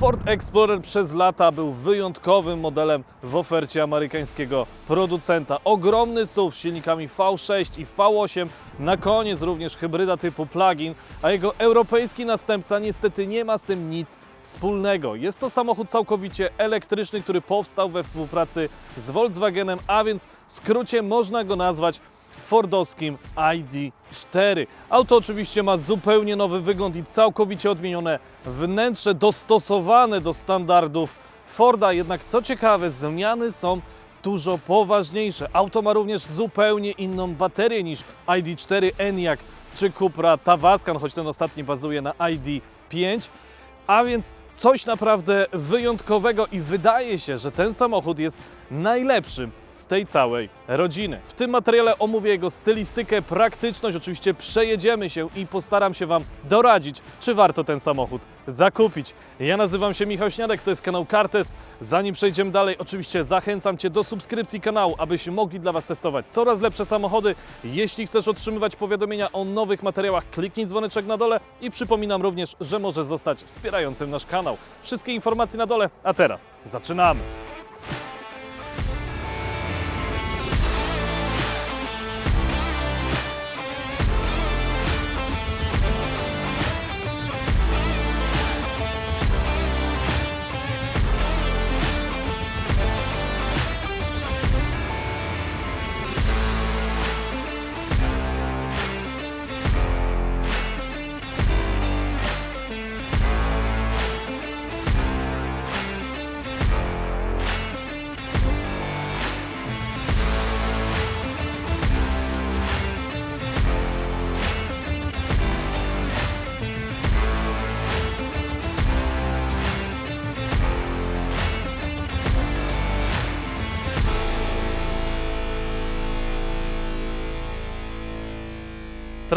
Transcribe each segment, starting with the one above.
Ford Explorer przez lata był wyjątkowym modelem w ofercie amerykańskiego producenta. Ogromny SUV z silnikami V6 i V8, na koniec również hybryda typu plug-in, a jego europejski następca niestety nie ma z tym nic wspólnego. Jest to samochód całkowicie elektryczny, który powstał we współpracy z Volkswagenem, a więc w skrócie można go nazwać fordowskim ID4. Auto oczywiście ma zupełnie nowy wygląd i całkowicie odmienione wnętrze, dostosowane do standardów Forda. Jednak co ciekawe, zmiany są dużo poważniejsze. Auto ma również zupełnie inną baterię niż ID4 Enyaq czy Cupra Tavascan, choć ten ostatni bazuje na ID5. A więc coś naprawdę wyjątkowego i wydaje się, że ten samochód jest najlepszym z tej całej rodziny. W tym materiale omówię jego stylistykę, praktyczność, oczywiście przejedziemy się i postaram się Wam doradzić, czy warto ten samochód zakupić. Ja nazywam się Michał Śniadek, to jest kanał CarTest. Zanim przejdziemy dalej, oczywiście zachęcam Cię do subskrypcji kanału, abyśmy mogli dla Was testować coraz lepsze samochody. Jeśli chcesz otrzymywać powiadomienia o nowych materiałach, kliknij dzwoneczek na dole i przypominam również, że możesz zostać wspierającym nasz kanał. Wszystkie informacje na dole, a teraz zaczynamy.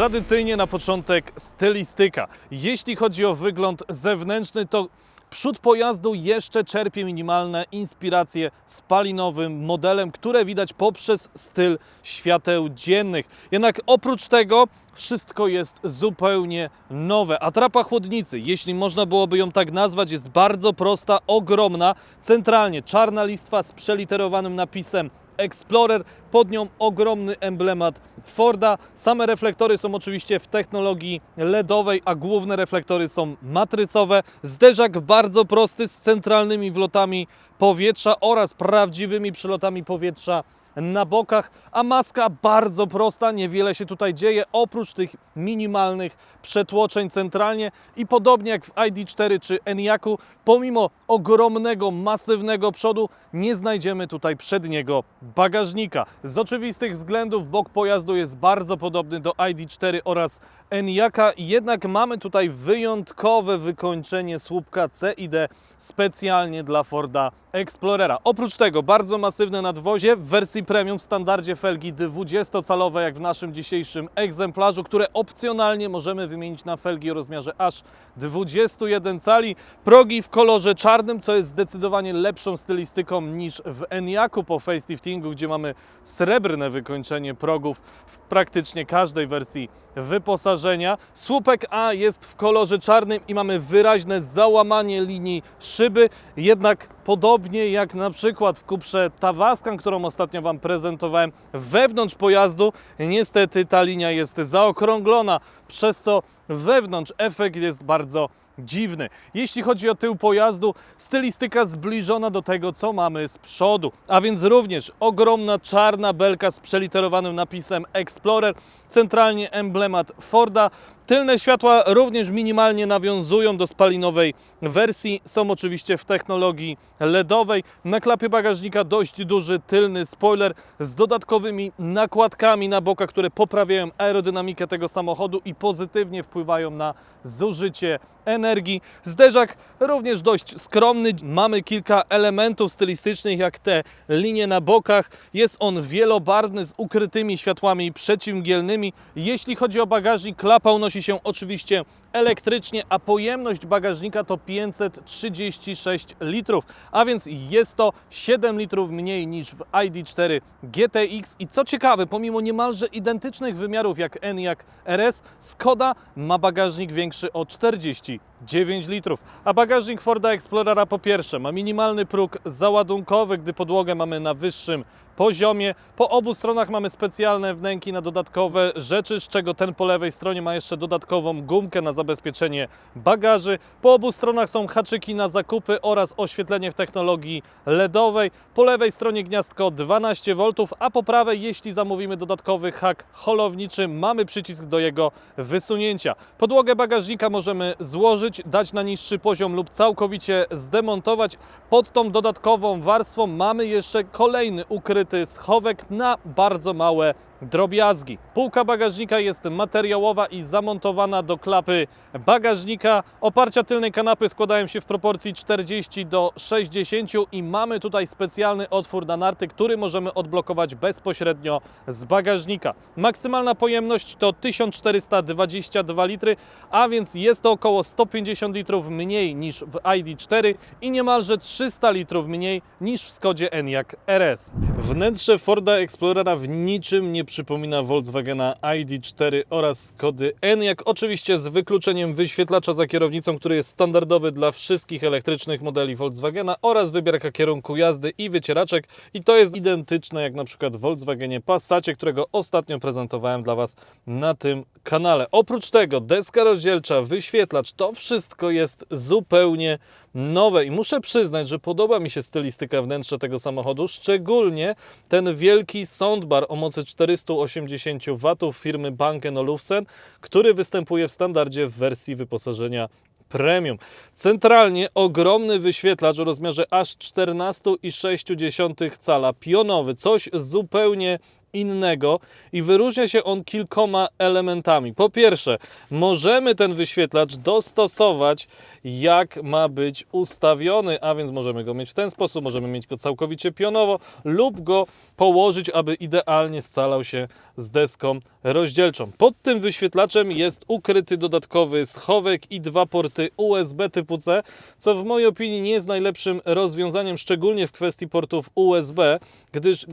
Tradycyjnie na początek stylistyka. Jeśli chodzi o wygląd zewnętrzny, to przód pojazdu jeszcze czerpie minimalne inspiracje spalinowym modelem, które widać poprzez styl świateł dziennych. Jednak oprócz tego wszystko jest zupełnie nowe. Atrapa chłodnicy, jeśli można byłoby ją tak nazwać, jest bardzo prosta, ogromna. Centralnie czarna listwa z przeliterowanym napisem Explorer, pod nią ogromny emblemat Forda. Same reflektory są oczywiście w technologii LEDowej, a główne reflektory są matrycowe. Zderzak bardzo prosty z centralnymi wlotami powietrza oraz prawdziwymi przelotami powietrza na bokach, a maska bardzo prosta, niewiele się tutaj dzieje, oprócz tych minimalnych przetłoczeń centralnie. I podobnie jak w ID4 czy Enyaqu, pomimo ogromnego, masywnego przodu, nie znajdziemy tutaj przedniego bagażnika. Z oczywistych względów bok pojazdu jest bardzo podobny do ID4 oraz Enyaka, jednak mamy tutaj wyjątkowe wykończenie słupka CID specjalnie dla Forda Explorera. Oprócz tego bardzo masywne nadwozie w wersji premium w standardzie felgi 20-calowe, jak w naszym dzisiejszym egzemplarzu, które opcjonalnie możemy wymienić na felgi o rozmiarze aż 21 cali. Progi w kolorze czarnym, co jest zdecydowanie lepszą stylistyką niż w Enyaqu po faceliftingu, gdzie mamy srebrne wykończenie progów w praktycznie każdej wersji wyposażenia. Słupek A jest w kolorze czarnym i mamy wyraźne załamanie linii szyby, jednak podobnie jak na przykład w Cuprze Tavascan, którą ostatnio Wam prezentowałem, wewnątrz pojazdu niestety ta linia jest zaokrąglona, przez co wewnątrz efekt jest bardzo dziwny. Jeśli chodzi o tył pojazdu, stylistyka zbliżona do tego, co mamy z przodu, a więc również ogromna czarna belka z przeliterowanym napisem Explorer, centralnie emblemat Forda. Tylne światła również minimalnie nawiązują do spalinowej wersji, są oczywiście w technologii LEDowej. Na klapie bagażnika dość duży tylny spoiler z dodatkowymi nakładkami na bokach, które poprawiają aerodynamikę tego samochodu i pozytywnie wpływają na zużycie energii. Zderzak również dość skromny. Mamy kilka elementów stylistycznych, jak te linie na bokach. Jest on wielobarwny z ukrytymi światłami przeciwmgielnymi. Jeśli chodzi o bagażnik, klapa unosi się oczywiście elektrycznie, a pojemność bagażnika to 536 litrów, a więc jest to 7 litrów mniej niż w ID4 GTX i co ciekawe, pomimo niemalże identycznych wymiarów jak Enyaq RS, Skoda ma bagażnik większy o 49 litrów, a bagażnik Forda Explorera po pierwsze ma minimalny próg załadunkowy, gdy podłogę mamy na wyższym poziomie. Po obu stronach mamy specjalne wnęki na dodatkowe rzeczy, z czego ten po lewej stronie ma jeszcze dodatkową gumkę na zabezpieczenie bagaży. Po obu stronach są haczyki na zakupy oraz oświetlenie w technologii LEDowej. Po lewej stronie gniazdko 12 V, a po prawej, jeśli zamówimy dodatkowy hak holowniczy, mamy przycisk do jego wysunięcia. Podłogę bagażnika możemy złożyć, dać na niższy poziom lub całkowicie zdemontować. Pod tą dodatkową warstwą mamy jeszcze kolejny ukryty schowek na bardzo małe drobiazgi. Półka bagażnika jest materiałowa i zamontowana do klapy bagażnika. Oparcia tylnej kanapy składają się w proporcji 40 do 60 i mamy tutaj specjalny otwór na narty, który możemy odblokować bezpośrednio z bagażnika. Maksymalna pojemność to 1422 litry, a więc jest to około 150 litrów mniej niż w ID4 i niemalże 300 litrów mniej niż w Skodzie Enyaq RS. Wnętrze Forda Explorera w niczym nie przypomina Volkswagena ID4 oraz Skody Enyaq, oczywiście z wykluczeniem wyświetlacza za kierownicą, który jest standardowy dla wszystkich elektrycznych modeli Volkswagena oraz wybierka kierunku jazdy i wycieraczek i to jest identyczne jak na przykład w Volkswagenie Passacie, którego ostatnio prezentowałem dla Was na tym kanale. Oprócz tego deska rozdzielcza, wyświetlacz, to wszystko jest zupełnie nowe i muszę przyznać, że podoba mi się stylistyka wnętrza tego samochodu, szczególnie ten wielki soundbar o mocy 480 W firmy Bang Olufsen, który występuje w standardzie w wersji wyposażenia Premium. Centralnie ogromny wyświetlacz o rozmiarze aż 14,6 cala, pionowy, coś zupełnie innego i wyróżnia się on kilkoma elementami. Po pierwsze, możemy ten wyświetlacz dostosować jak ma być ustawiony, a więc możemy go mieć w ten sposób, możemy mieć go całkowicie pionowo lub go położyć, aby idealnie scalał się z deską rozdzielczą. Pod tym wyświetlaczem jest ukryty dodatkowy schowek i dwa porty USB typu C, co w mojej opinii nie jest najlepszym rozwiązaniem, szczególnie w kwestii portów USB, gdyż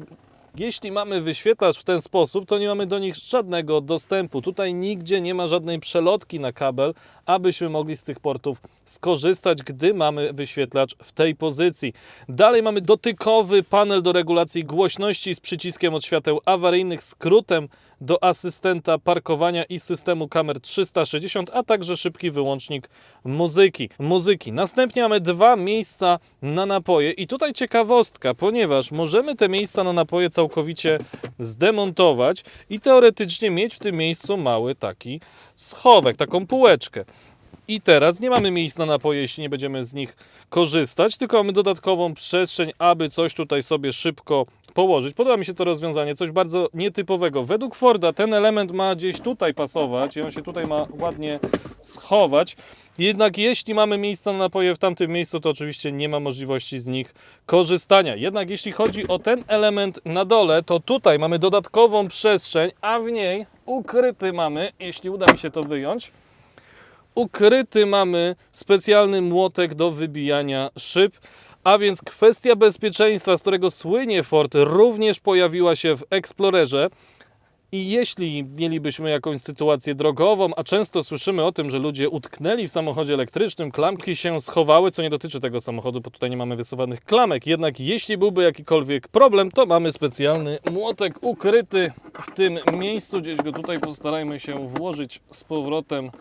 jeśli mamy wyświetlacz w ten sposób, to nie mamy do nich żadnego dostępu. Tutaj nigdzie nie ma żadnej przelotki na kabel, abyśmy mogli z tych portów skorzystać, gdy mamy wyświetlacz w tej pozycji. Dalej mamy dotykowy panel do regulacji głośności z przyciskiem od świateł awaryjnych, skrótem do asystenta parkowania i systemu kamer 360, a także szybki wyłącznik muzyki. muzyki. Następnie mamy dwa miejsca na napoje i tutaj ciekawostka, ponieważ możemy te miejsca na napoje całkowicie zdemontować i teoretycznie mieć w tym miejscu mały taki schowek, taką półeczkę. I teraz nie mamy miejsc na napoje, jeśli nie będziemy z nich korzystać, tylko mamy dodatkową przestrzeń, aby coś tutaj sobie szybko położyć. Podoba mi się to rozwiązanie, coś bardzo nietypowego. Według Forda ten element ma gdzieś tutaj pasować i on się tutaj ma ładnie schować. Jednak jeśli mamy miejsca na napoje w tamtym miejscu, to oczywiście nie ma możliwości z nich korzystania. Jednak jeśli chodzi o ten element na dole, to tutaj mamy dodatkową przestrzeń, a w niej ukryty mamy, jeśli uda mi się to wyjąć, ukryty mamy specjalny młotek do wybijania szyb. A więc kwestia bezpieczeństwa, z którego słynie Ford, również pojawiła się w Explorerze. I jeśli mielibyśmy jakąś sytuację drogową, a często słyszymy o tym, że ludzie utknęli w samochodzie elektrycznym, klamki się schowały, co nie dotyczy tego samochodu, bo tutaj nie mamy wysuwanych klamek. Jednak jeśli byłby jakikolwiek problem, to mamy specjalny młotek ukryty w tym miejscu. Gdzieś go tutaj postarajmy się włożyć z powrotem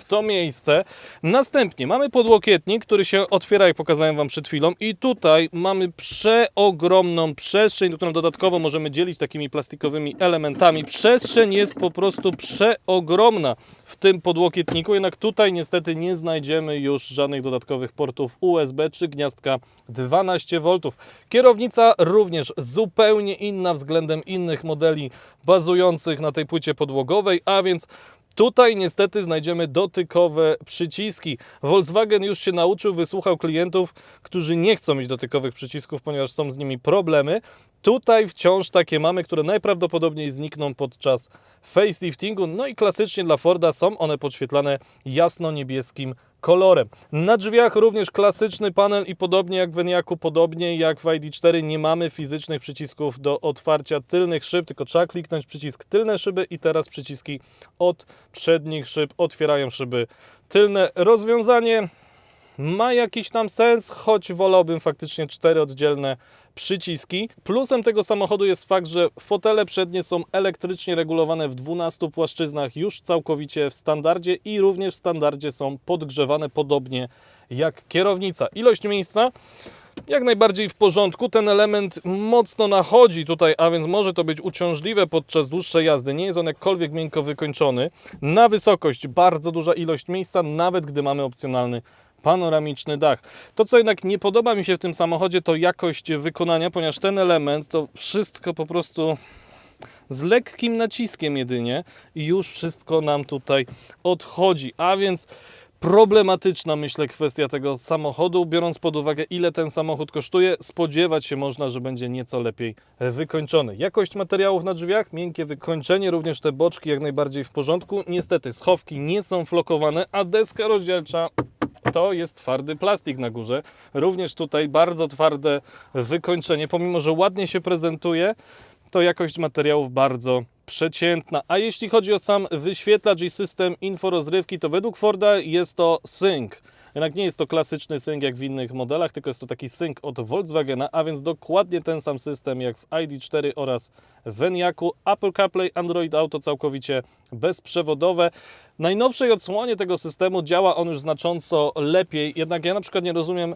w to miejsce. Następnie mamy podłokietnik, który się otwiera, jak pokazałem Wam przed chwilą. I tutaj mamy przeogromną przestrzeń, którą dodatkowo możemy dzielić takimi plastikowymi elementami. Przestrzeń jest po prostu przeogromna w tym podłokietniku, jednak tutaj niestety nie znajdziemy już żadnych dodatkowych portów USB czy gniazdka 12V. Kierownica również zupełnie inna względem innych modeli bazujących na tej płycie podłogowej, a więc Tutaj niestety znajdziemy dotykowe przyciski. Volkswagen już się nauczył, wysłuchał klientów, którzy nie chcą mieć dotykowych przycisków, ponieważ są z nimi problemy. Tutaj wciąż takie mamy, które najprawdopodobniej znikną podczas faceliftingu. No i klasycznie dla Forda są one podświetlane jasno-niebieskim kolorem. Na drzwiach również klasyczny panel i podobnie jak w Eniaku, podobnie jak w ID4 nie mamy fizycznych przycisków do otwarcia tylnych szyb, tylko trzeba kliknąć przycisk tylne szyby i teraz przyciski od przednich szyb otwierają szyby tylne. Rozwiązanie ma jakiś tam sens, choć wolałbym faktycznie cztery oddzielne przyciski. Plusem tego samochodu jest fakt, że fotele przednie są elektrycznie regulowane w 12 płaszczyznach już całkowicie w standardzie i również w standardzie są podgrzewane podobnie jak kierownica. Ilość miejsca jak najbardziej w porządku. Ten element mocno nachodzi tutaj, a więc może to być uciążliwe podczas dłuższej jazdy. Nie jest on jakkolwiek miękko wykończony. Na wysokość bardzo duża ilość miejsca, nawet gdy mamy opcjonalny panoramiczny dach. To, co jednak nie podoba mi się w tym samochodzie, to jakość wykonania, ponieważ ten element to wszystko po prostu z lekkim naciskiem jedynie i już wszystko nam tutaj odchodzi. A więc problematyczna, myślę, kwestia tego samochodu, biorąc pod uwagę, ile ten samochód kosztuje, spodziewać się można, że będzie nieco lepiej wykończony. Jakość materiałów na drzwiach, miękkie wykończenie, również te boczki jak najbardziej w porządku. Niestety schowki nie są flokowane, a deska rozdzielcza to jest twardy plastik na górze. Również tutaj bardzo twarde wykończenie, pomimo że ładnie się prezentuje, to jakość materiałów bardzo przeciętna. A jeśli chodzi o sam wyświetlacz i system inforozrywki, to według Forda jest to Sync. Jednak nie jest to klasyczny sync jak w innych modelach, tylko jest to taki sync od Volkswagena, a więc dokładnie ten sam system jak w ID4 oraz w Enyaqu. Apple CarPlay, Android Auto całkowicie bezprzewodowe. W najnowszej odsłonie tego systemu działa on już znacząco lepiej, jednak ja na przykład nie rozumiem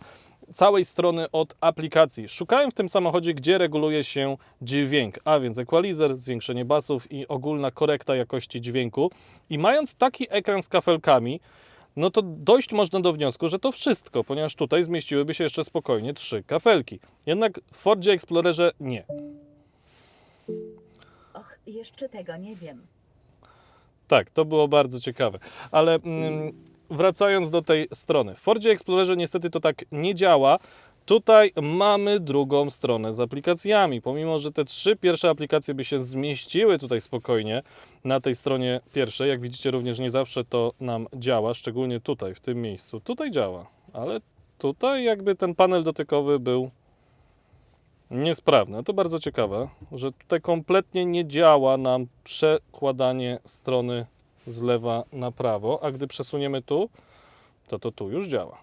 całej strony od aplikacji. Szukałem w tym samochodzie, gdzie reguluje się dźwięk, a więc equalizer, zwiększenie basów i ogólna korekta jakości dźwięku. I mając taki ekran z kafelkami, no to dojść można do wniosku, że to wszystko, ponieważ tutaj zmieściłyby się jeszcze spokojnie trzy kafelki. Jednak w Fordzie Explorerze nie. Och, jeszcze tego nie wiem. Tak, to było bardzo ciekawe. Ale mm, wracając do tej strony. W Fordzie Explorerze niestety to tak nie działa. Tutaj mamy drugą stronę z aplikacjami. Pomimo, że te trzy pierwsze aplikacje by się zmieściły tutaj spokojnie na tej stronie pierwszej, jak widzicie, również nie zawsze to nam działa, szczególnie tutaj, w tym miejscu. Tutaj działa, ale tutaj jakby ten panel dotykowy był niesprawny. To bardzo ciekawe, że tutaj kompletnie nie działa nam przekładanie strony z lewa na prawo, a gdy przesuniemy tu, to to tu już działa.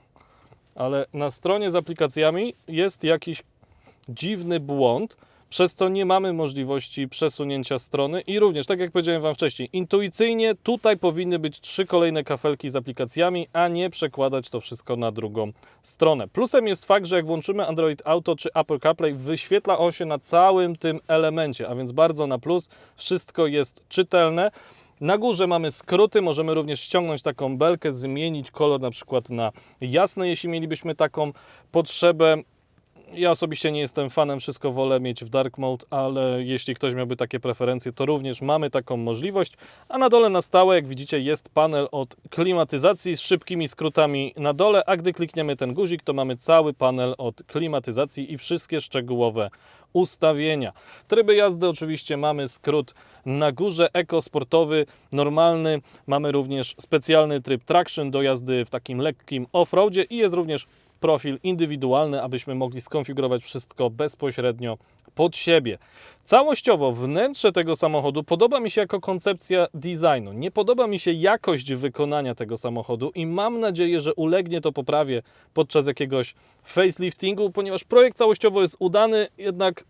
Ale na stronie z aplikacjami jest jakiś dziwny błąd, przez co nie mamy możliwości przesunięcia strony i również, tak jak powiedziałem Wam wcześniej, intuicyjnie tutaj powinny być trzy kolejne kafelki z aplikacjami, a nie przekładać to wszystko na drugą stronę. Plusem jest fakt, że jak włączymy Android Auto czy Apple CarPlay, wyświetla on się na całym tym elemencie, a więc bardzo na plus, wszystko jest czytelne. Na górze mamy skróty, możemy również ściągnąć taką belkę, zmienić kolor na przykład na jasny, jeśli mielibyśmy taką potrzebę. Ja osobiście nie jestem fanem, wszystko wolę mieć w dark mode, ale jeśli ktoś miałby takie preferencje, to również mamy taką możliwość. A na dole na stałe, jak widzicie, jest panel od klimatyzacji z szybkimi skrótami na dole, a gdy klikniemy ten guzik, to mamy cały panel od klimatyzacji i wszystkie szczegółowe ustawienia. Tryby jazdy oczywiście mamy skrót na górze, ekosportowy, normalny. Mamy również specjalny tryb traction do jazdy w takim lekkim off-roadzie i jest również profil indywidualny, abyśmy mogli skonfigurować wszystko bezpośrednio pod siebie. Całościowo wnętrze tego samochodu podoba mi się jako koncepcja designu. Nie podoba mi się jakość wykonania tego samochodu i mam nadzieję, że ulegnie to poprawie podczas jakiegoś faceliftingu, ponieważ projekt całościowo jest udany, jednak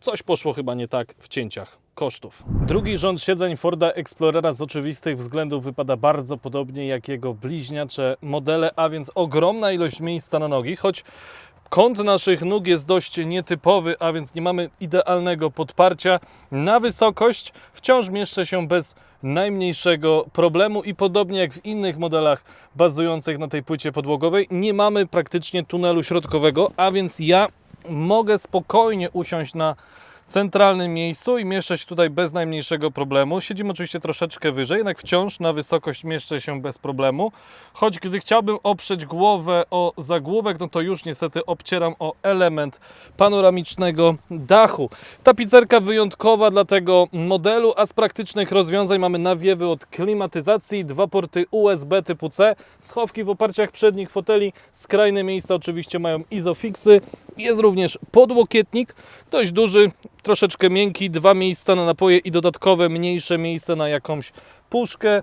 coś poszło chyba nie tak w cięciach kosztów. Drugi rząd siedzeń Forda Explorera z oczywistych względów wypada bardzo podobnie jak jego bliźniacze modele, a więc ogromna ilość miejsca na nogi, choć Kąt naszych nóg jest dość nietypowy, a więc nie mamy idealnego podparcia. Na wysokość wciąż mieszczę się bez najmniejszego problemu i podobnie jak w innych modelach bazujących na tej płycie podłogowej, nie mamy praktycznie tunelu środkowego, a więc ja mogę spokojnie usiąść na centralnym miejscu i mieszczę się tutaj bez najmniejszego problemu. Siedzimy oczywiście troszeczkę wyżej, jednak wciąż na wysokość mieszczę się bez problemu. Choć gdy chciałbym oprzeć głowę o zagłówek, no to już niestety obcieram o element panoramicznego dachu. Tapicerka wyjątkowa dla tego modelu, a z praktycznych rozwiązań mamy nawiewy od klimatyzacji, dwa porty USB typu C, schowki w oparciach przednich foteli, skrajne miejsca oczywiście mają izofixy, jest również podłokietnik, dość duży, troszeczkę miękki, dwa miejsca na napoje i dodatkowe mniejsze miejsce na jakąś puszkę.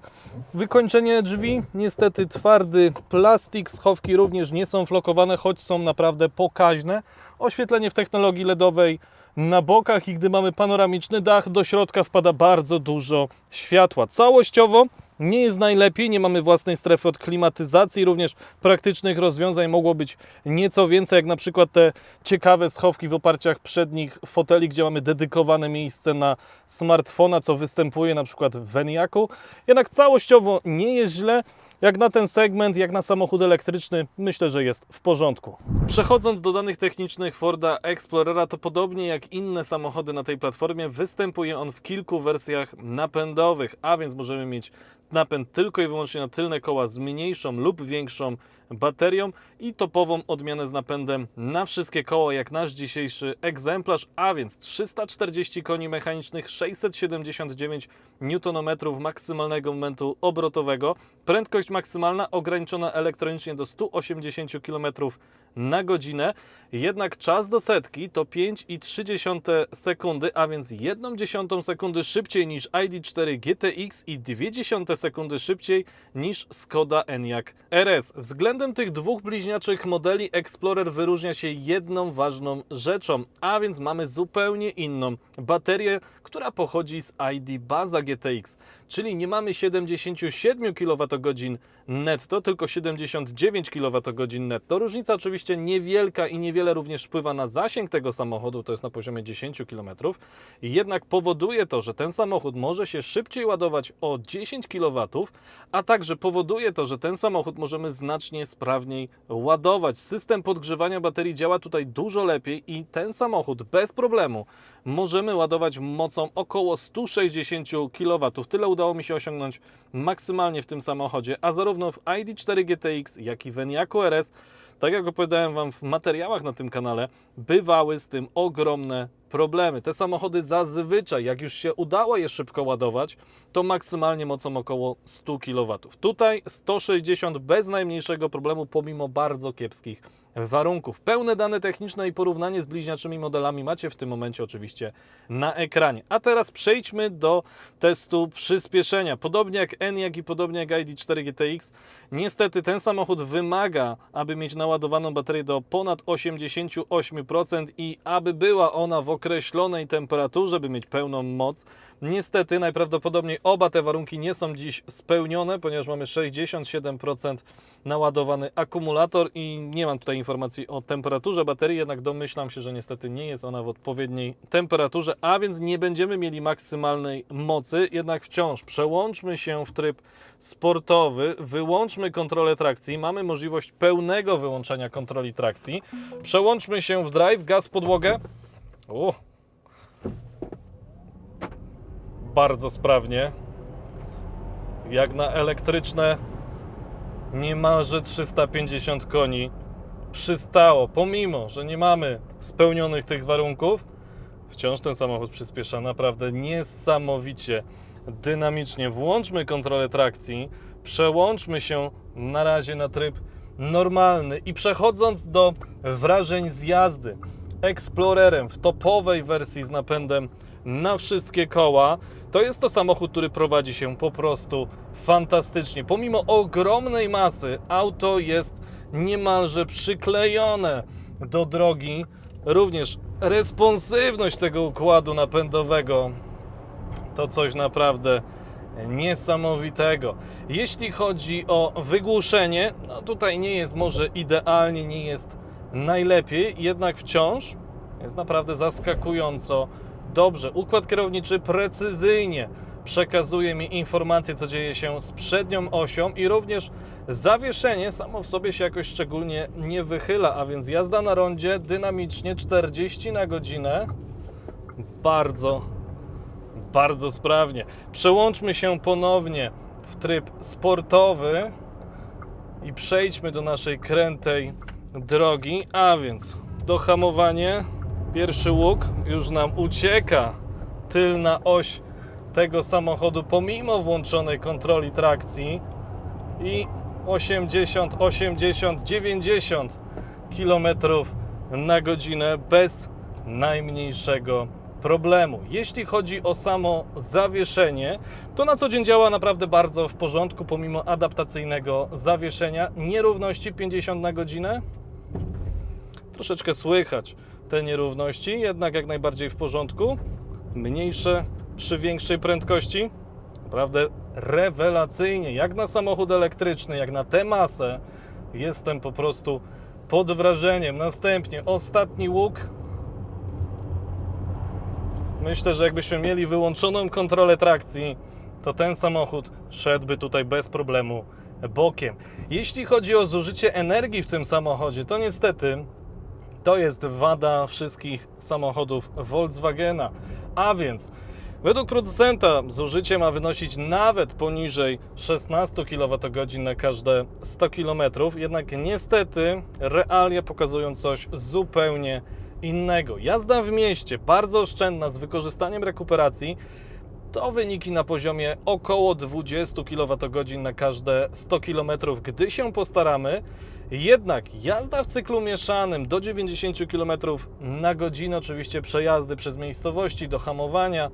Wykończenie drzwi, niestety twardy plastik, schowki również nie są flokowane, choć są naprawdę pokaźne. Oświetlenie w technologii LEDowej na bokach i gdy mamy panoramiczny dach, do środka wpada bardzo dużo światła. Całościowo nie jest najlepiej, nie mamy własnej strefy od klimatyzacji, również praktycznych rozwiązań mogło być nieco więcej, jak na przykład te ciekawe schowki w oparciach przednich foteli, gdzie mamy dedykowane miejsce na smartfona, co występuje na przykład w Veniaku. Jednak całościowo nie jest źle. Jak na ten segment, jak na samochód elektryczny, myślę, że jest w porządku. Przechodząc do danych technicznych Forda Explorera, to podobnie jak inne samochody na tej platformie, występuje on w kilku wersjach napędowych, a więc możemy mieć napęd tylko i wyłącznie na tylne koła z mniejszą lub większą baterią i topową odmianę z napędem na wszystkie koła, jak nasz dzisiejszy egzemplarz, a więc 340 koni mechanicznych, 679 Nm maksymalnego momentu obrotowego, prędkość maksymalna ograniczona elektronicznie do 180 km na godzinę, jednak czas do setki to 5,3 sekundy, a więc 1 dziesiątą sekundy szybciej niż ID4 GTX i 0,2 sekundy szybciej niż Skoda Enyaq RS. Względem tych dwóch bliźniaczych modeli Explorer wyróżnia się jedną ważną rzeczą, a więc mamy zupełnie inną baterię, która pochodzi z ID Baza GTX, czyli nie mamy 77 kWh netto, tylko 79 kWh netto. Różnica oczywiście niewielka i niewiele również wpływa na zasięg tego samochodu, to jest na poziomie 10 km. Jednak powoduje to, że ten samochód może się szybciej ładować o 10 kW, a także powoduje to, że ten samochód możemy znacznie sprawniej ładować. System podgrzewania baterii działa tutaj dużo lepiej i ten samochód bez problemu możemy ładować mocą około 160 kW. Tyle udało mi się osiągnąć maksymalnie w tym samochodzie, a zarówno w ID4 GTX, jak i w Enyaqu RS, tak jak opowiadałem Wam w materiałach na tym kanale, bywały z tym ogromne problemy. Te samochody zazwyczaj, jak już się udało je szybko ładować, to maksymalnie mocą około 100 kW. Tutaj 160 bez najmniejszego problemu, pomimo bardzo kiepskich warunków. Pełne dane techniczne i porównanie z bliźniaczymi modelami macie w tym momencie oczywiście na ekranie. A teraz przejdźmy do testu przyspieszenia. Podobnie jak Enyaq i podobnie jak ID4 GTX, niestety ten samochód wymaga, aby mieć naładowaną baterię do ponad 88% i aby była ona w określonej temperaturze, by mieć pełną moc. Niestety najprawdopodobniej oba te warunki nie są dziś spełnione, ponieważ mamy 67% naładowany akumulator i nie mam tutaj informacji o temperaturze baterii, jednak domyślam się, że niestety nie jest ona w odpowiedniej temperaturze, a więc nie będziemy mieli maksymalnej mocy, jednak wciąż przełączmy się w tryb sportowy, wyłączmy kontrolę trakcji, mamy możliwość pełnego wyłączenia kontroli trakcji, przełączmy się w drive, gaz podłogę. Bardzo sprawnie. Jak na elektryczne niemalże 350 koni przystało, pomimo, że nie mamy spełnionych tych warunków, wciąż ten samochód przyspiesza naprawdę niesamowicie dynamicznie. Włączmy kontrolę trakcji, przełączmy się na razie na tryb normalny i przechodząc do wrażeń z jazdy Explorerem w topowej wersji z napędem na wszystkie koła, to jest to samochód, który prowadzi się po prostu fantastycznie. Pomimo ogromnej masy, auto jest niemalże przyklejone do drogi. Również responsywność tego układu napędowego to coś naprawdę niesamowitego. Jeśli chodzi o wygłuszenie, no tutaj nie jest może idealnie, nie jest najlepiej, jednak wciąż jest naprawdę zaskakująco dobrze. Układ kierowniczy precyzyjnie przekazuje mi informacje, co dzieje się z przednią osią i również zawieszenie samo w sobie się jakoś szczególnie nie wychyla, a więc jazda na rondzie dynamicznie 40 na godzinę. bardzo, bardzo sprawnie. Przełączmy się ponownie w tryb sportowy i przejdźmy do naszej krętej drogi, a więc dohamowanie, pierwszy łuk już nam ucieka, tylna oś tego samochodu pomimo włączonej kontroli trakcji i 80, 80, 90 km na godzinę bez najmniejszego problemu. Jeśli chodzi o samo zawieszenie, to na co dzień działa naprawdę bardzo w porządku, pomimo adaptacyjnego zawieszenia. Nierówności 50 na godzinę. Troszeczkę słychać te nierówności, jednak jak najbardziej w porządku. Mniejsze przy większej prędkości. Naprawdę rewelacyjnie, jak na samochód elektryczny, jak na tę masę. Jestem po prostu pod wrażeniem. Następnie ostatni łuk. Myślę, że jakbyśmy mieli wyłączoną kontrolę trakcji, to ten samochód szedłby tutaj bez problemu bokiem. Jeśli chodzi o zużycie energii w tym samochodzie, to niestety to jest wada wszystkich samochodów Volkswagena. A więc według producenta zużycie ma wynosić nawet poniżej 16 kWh na każde 100 km, jednak niestety realia pokazują coś zupełnie innego. Jazda w mieście bardzo oszczędna z wykorzystaniem rekuperacji to wyniki na poziomie około 20 kWh na każde 100 km, gdy się postaramy. Jednak jazda w cyklu mieszanym do 90 km na godzinę, oczywiście przejazdy przez miejscowości do hamowania,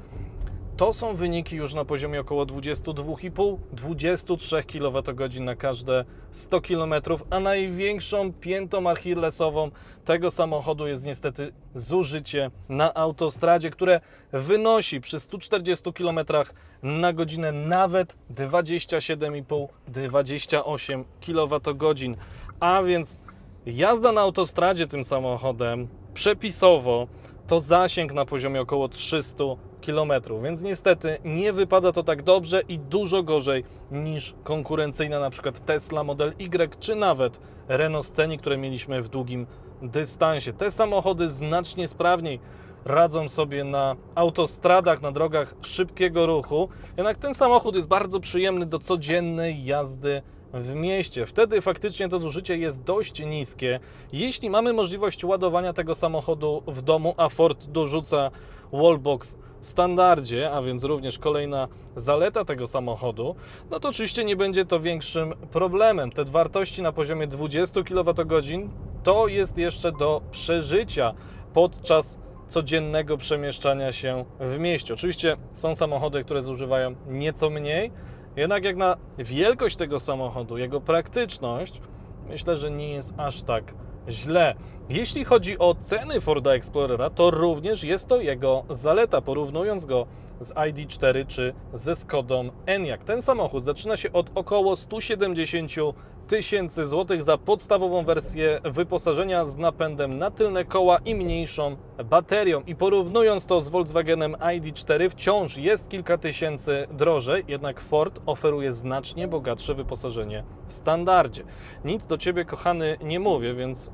to są wyniki już na poziomie około 22,5-23 kWh na każde 100 km, a największą piętą achillesową tego samochodu jest niestety zużycie na autostradzie, które wynosi przy 140 km na godzinę nawet 27,5-28 kWh. A więc jazda na autostradzie tym samochodem przepisowo to zasięg na poziomie około 300 km, więc niestety nie wypada to tak dobrze i dużo gorzej niż konkurencyjna na przykład Tesla Model Y czy nawet Renault Scenic, które mieliśmy w długim dystansie. Te samochody znacznie sprawniej radzą sobie na autostradach, na drogach szybkiego ruchu, jednak ten samochód jest bardzo przyjemny do codziennej jazdy w mieście. Wtedy faktycznie to zużycie jest dość niskie. Jeśli mamy możliwość ładowania tego samochodu w domu, a Ford dorzuca wallbox w standardzie, a więc również kolejna zaleta tego samochodu, no to oczywiście nie będzie to większym problemem. Te wartości na poziomie 20 kWh to jest jeszcze do przeżycia podczas codziennego przemieszczania się w mieście. Oczywiście są samochody, które zużywają nieco mniej, jednak jak na wielkość tego samochodu, jego praktyczność, myślę, że nie jest aż tak źle. Jeśli chodzi o ceny Forda Explorera, to również jest to jego zaleta, porównując go z ID4 czy ze Skodą Enyaq. Ten samochód zaczyna się od około 170 tysięcy złotych za podstawową wersję wyposażenia z napędem na tylne koła i mniejszą baterią. I porównując to z Volkswagenem ID4 wciąż jest kilka tysięcy drożej, jednak Ford oferuje znacznie bogatsze wyposażenie w standardzie. Nic do Ciebie kochany nie mówię, więc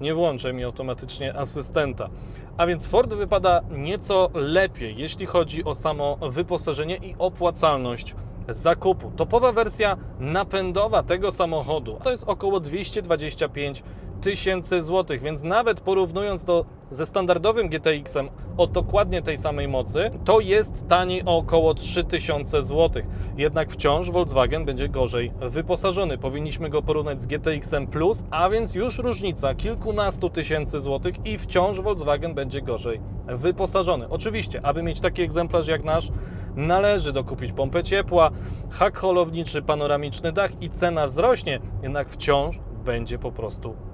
nie włączę mi automatycznie asystenta. A więc Ford wypada nieco lepiej, jeśli chodzi o samo wyposażenie i opłacalność zakupu. Topowa wersja napędowa tego samochodu to jest około 225 tysięcy złotych, więc nawet porównując to ze standardowym GTX-em o dokładnie tej samej mocy, to jest taniej o około 3000 złotych. Jednak wciąż Volkswagen będzie gorzej wyposażony. Powinniśmy go porównać z GTX-em Plus, a więc już różnica kilkunastu tysięcy złotych i wciąż Volkswagen będzie gorzej wyposażony. Oczywiście, aby mieć taki egzemplarz jak nasz, należy dokupić pompę ciepła, hak holowniczy, panoramiczny dach i cena wzrośnie, jednak wciąż będzie po prostu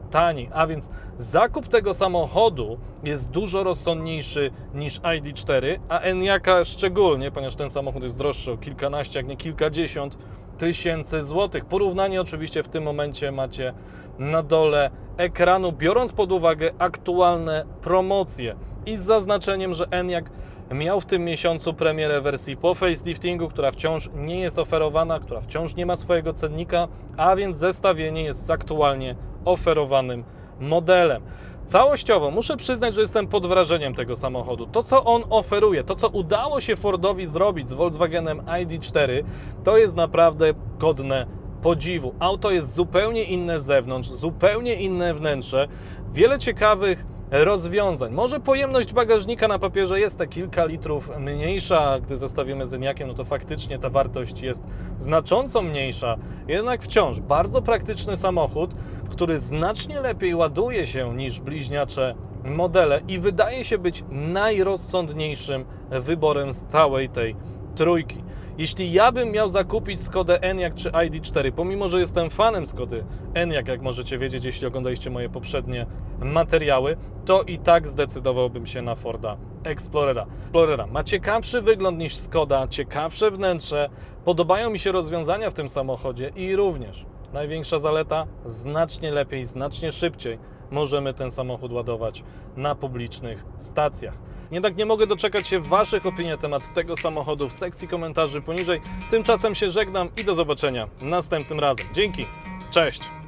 A więc zakup tego samochodu jest dużo rozsądniejszy niż ID4, a Enyaka szczególnie, ponieważ ten samochód jest droższy o kilkanaście, jak nie kilkadziesiąt tysięcy złotych. Porównanie oczywiście w tym momencie macie na dole ekranu, biorąc pod uwagę aktualne promocje i z zaznaczeniem, że Enyaq miał w tym miesiącu premierę wersji po faceliftingu, która wciąż nie jest oferowana, która wciąż nie ma swojego cennika, a więc zestawienie jest aktualnie oferowanym modelem. Całościowo muszę przyznać, że jestem pod wrażeniem tego samochodu. To, co on oferuje, to, co udało się Fordowi zrobić z Volkswagenem ID4, to jest naprawdę godne podziwu. Auto jest zupełnie inne z zewnątrz, zupełnie inne wnętrze, wiele ciekawych rozwiązań. Może pojemność bagażnika na papierze jest te kilka litrów mniejsza, gdy zestawimy z no to faktycznie ta wartość jest znacząco mniejsza. Jednak wciąż bardzo praktyczny samochód, który znacznie lepiej ładuje się niż bliźniacze modele i wydaje się być najrozsądniejszym wyborem z całej tej trójki. Jeśli ja bym miał zakupić Skodę Enyaq czy ID4, pomimo że jestem fanem Skody Enyaq, jak możecie wiedzieć, jeśli oglądaliście moje poprzednie materiały, to i tak zdecydowałbym się na Forda Explorera. Explorera ma ciekawszy wygląd niż Skoda, ciekawsze wnętrze, podobają mi się rozwiązania w tym samochodzie i również największa zaleta znacznie lepiej, znacznie szybciej możemy ten samochód ładować na publicznych stacjach. Jednak nie mogę doczekać się Waszych opinii na temat tego samochodu w sekcji komentarzy poniżej. Tymczasem się żegnam i do zobaczenia następnym razem. Dzięki, cześć!